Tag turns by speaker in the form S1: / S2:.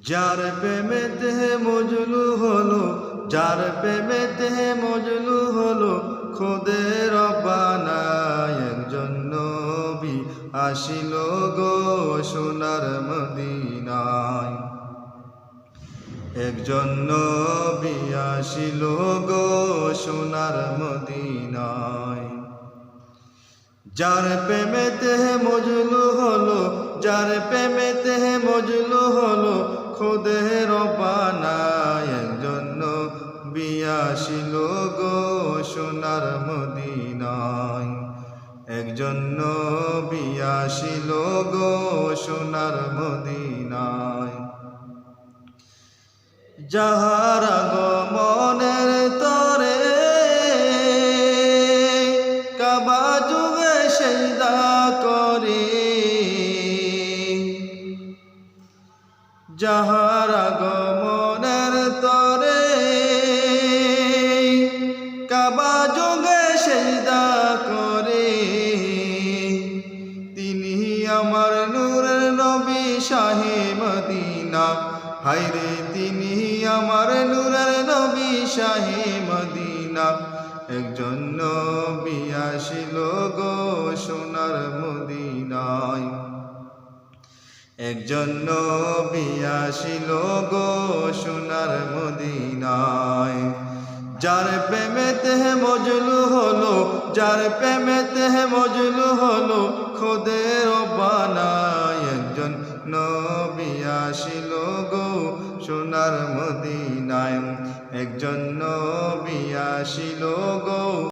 S1: যার প্রেমেতে মজলু হলো, যার প্রেমেতে মজলু হলো, খোদের রব্বানায় একজন নবী আসিল গো সোনার মদিনায়। একজন নবী আসিল গো সোনার মদিনায়। যার প্রেমেতে মজলু হলো, যার প্রেমেতে মজলু হলো খোদে রবানায় একজন বিয়াসিল গো সোনার মদিনায়। একজন বিয়াসিল গো সোনার মদিনায়। যাহারা আগমনের যাহার আগমনের তরে কাবা যুগে সেদা করে। তিনি আমার নূরের নবী শাহে মদিনা। হাইরে তিনি আমার নূরের নবী শাহে মদিনা। একজন নবী আসিল গো সোনার মদিনায়। একজন নবী আসিল গো সোনার মদিনায়। যার প্রেমেতে মজলু হলো, যার প্রেমেতে মজলু হলো, খোদের বানায় একজন নবী আসিল গো সোনার মদিনায়। একজন নবী আসিল গো